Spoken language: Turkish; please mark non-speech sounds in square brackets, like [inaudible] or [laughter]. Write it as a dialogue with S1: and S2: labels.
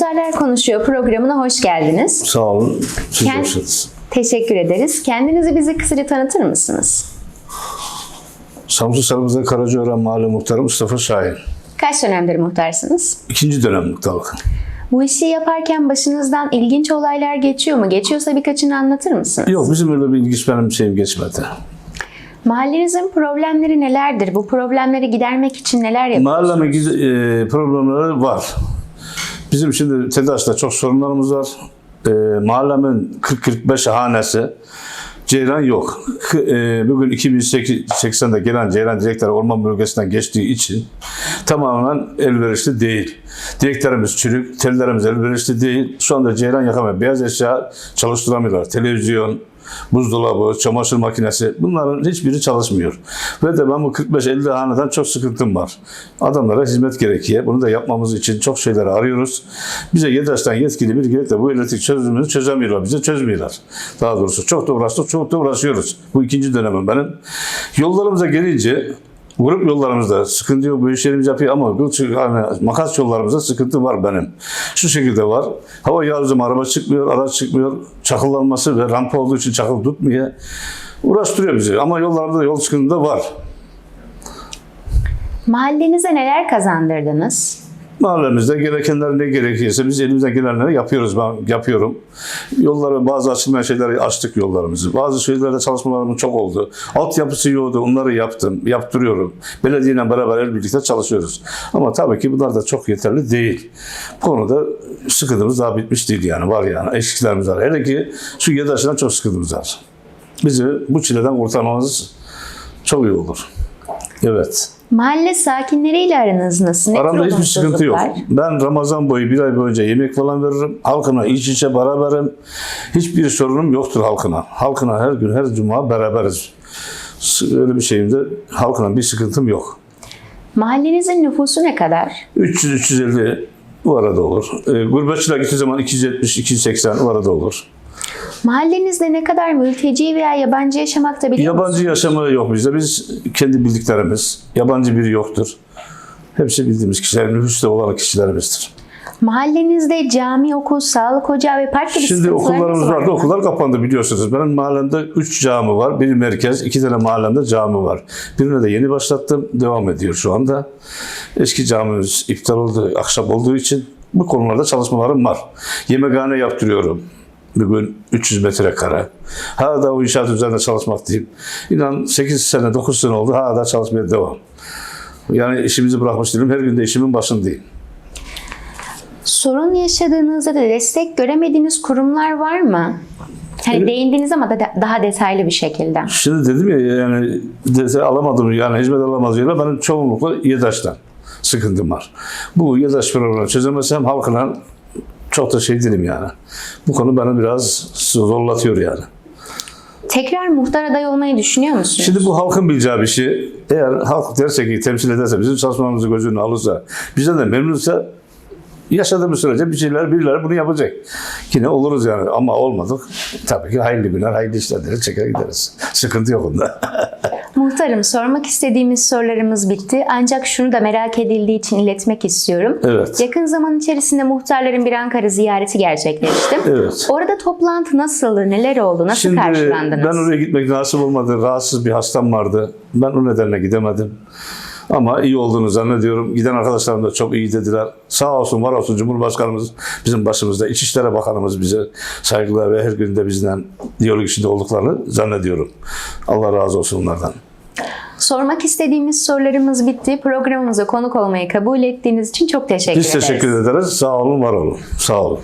S1: Muhtarlar Konuşuyor programına hoş geldiniz.
S2: Sağ olun. Siz
S1: Kend-
S2: hoşsunuz.
S1: Teşekkür ederiz. Kendinizi bize kısaca tanıtır mısınız?
S2: Samsun Sarımızda Karacaören Mahalle Muhtarı Mustafa Şahin.
S1: Kaç dönemdir muhtarsınız?
S2: İkinci dönem muhtarlık.
S1: Bu işi yaparken başınızdan ilginç olaylar geçiyor mu? Geçiyorsa birkaçını anlatır mısınız?
S2: Yok bizim öyle bir ilginç benim şeyim geçmedi.
S1: Mahallenizin problemleri nelerdir? Bu problemleri gidermek için neler yapıyorsunuz?
S2: Mahallemin giz- e, problemleri var. Bizim şimdi TEDAŞ'ta çok sorunlarımız var. E, mahallemin 40-45 hanesi Ceylan yok. E, bugün 2080'de gelen Ceylan direktörü orman bölgesinden geçtiği için tamamen elverişli değil. Direklerimiz çürük, tellerimiz elverişli değil. Şu anda Ceylan yakamıyor. Beyaz eşya çalıştıramıyorlar. Televizyon, buzdolabı, çamaşır makinesi bunların hiçbiri çalışmıyor. Ve de ben bu 45-50 haneden çok sıkıntım var. Adamlara hizmet gerekiyor. Bunu da yapmamız için çok şeyleri arıyoruz. Bize YEDAŞ'tan yetkili bir gelip de bu elektrik çözümünü çözemiyorlar. Bize çözmüyorlar. Daha doğrusu çok da uğraştık, çok da uğraşıyoruz. Bu ikinci dönemim benim. Yollarımıza gelince Grup yollarımızda sıkıntı yok, bu işlerimiz yapıyor ama bu hani makas yollarımızda sıkıntı var benim. Şu şekilde var. Hava zaman araba çıkmıyor, araç çıkmıyor. Çakıllanması ve rampa olduğu için çakıl tutmuyor. Uğraştırıyor bizi ama yollarımızda yol sıkıntı da var.
S1: Mahallenize neler kazandırdınız?
S2: Mahallemizde gerekenler ne gerekiyorsa biz elimizden gelenleri yapıyoruz. Ben yapıyorum. Yolları bazı açılmayan şeyleri açtık yollarımızı. Bazı şeylerde çalışmalarımız çok oldu. Altyapısı yoktu. Onları yaptım. Yaptırıyorum. Belediyeyle beraber el birlikte çalışıyoruz. Ama tabii ki bunlar da çok yeterli değil. Bu konuda sıkıntımız daha bitmiş değil yani. Var yani. Eksiklerimiz var. Hele ki şu YEDAŞ'tan çok sıkıntımız var. Bizi bu çileden kurtarmamız çok iyi olur. Evet.
S1: Mahalle sakinleriyle aranız nasıl? Ne
S2: Aramda hiçbir sıkıntı yok. Ben Ramazan boyu bir ay boyunca yemek falan veririm. Halkına iç içe beraberim. Hiçbir sorunum yoktur halkına. Halkına her gün her cuma beraberiz. Öyle bir şeyimde halkına bir sıkıntım yok.
S1: Mahallenizin nüfusu ne kadar?
S2: 300-350 bu arada olur. E, gurbetçiler gittiği zaman 270-280 o arada olur.
S1: Mahallenizde ne kadar mülteci veya yabancı yaşamakta biliyor musunuz?
S2: Yabancı yaşamı yok bizde. Biz kendi bildiklerimiz. Yabancı biri yoktur. Hepsi bildiğimiz kişiler, nüfusta olan kişilerimizdir.
S1: Mahallenizde cami, okul, sağlık ocağı ve park gibi
S2: Şimdi okullarımız
S1: var
S2: vardı.
S1: mı?
S2: Okullar kapandı biliyorsunuz. Benim mahallemde 3 cami var. Biri merkez, iki tane mahallemde cami var. Birine de yeni başlattım. Devam ediyor şu anda. Eski camimiz iptal oldu, akşam olduğu için bu konularda çalışmalarım var. Yemekhane yaptırıyorum. Bugün 300 metrekare. Hala da o inşaat üzerinde çalışmaktayım. İnan 8 sene, 9 sene oldu. Hala da çalışmaya devam. Yani işimizi bırakmış değilim. Her gün de işimin başındayım.
S1: Sorun yaşadığınızda da destek göremediğiniz kurumlar var mı? Hani değindiniz ama da daha detaylı bir şekilde.
S2: Şimdi dedim ya yani dese alamadım yani hizmet alamaz yerler benim çoğunlukla YEDAŞ'tan sıkıntım var. Bu YEDAŞ programını çözemezsem halkına çok da şey değilim yani. Bu konu beni biraz zorlatıyor yani.
S1: Tekrar muhtar adayı olmayı düşünüyor musunuz?
S2: Şimdi bu halkın bileceği bir şey. Eğer halk derse ki temsil ederse, bizim çalışmamızı göz önüne alırsa, bizden de memnunsa yaşadığımız sürece bir şeyler birileri bunu yapacak. Yine oluruz yani ama olmadık. Tabii ki hayırlı günler, hayırlı işlerleri çeker gideriz. Sıkıntı yok onda. [laughs]
S1: Muhtarım sormak istediğimiz sorularımız bitti. Ancak şunu da merak edildiği için iletmek istiyorum.
S2: Evet.
S1: Yakın zaman içerisinde muhtarların bir Ankara ziyareti gerçekleşti.
S2: Evet.
S1: Orada toplantı nasıldı? Neler oldu? Nasıl
S2: Şimdi
S1: karşılandınız?
S2: ben oraya gitmek nasip olmadı. Rahatsız bir hastam vardı. Ben o nedenle gidemedim. Ama iyi olduğunu zannediyorum. Giden arkadaşlarım da çok iyi dediler. Sağ olsun var olsun Cumhurbaşkanımız bizim başımızda. İçişleri Bakanımız bize saygılar ve her gün de bizden diyalog içinde olduklarını zannediyorum. Allah razı olsun onlardan.
S1: Sormak istediğimiz sorularımız bitti. Programımıza konuk olmayı kabul ettiğiniz için çok teşekkür
S2: Biz
S1: ederiz.
S2: teşekkür ederiz. Sağ olun, var olun. Sağ olun.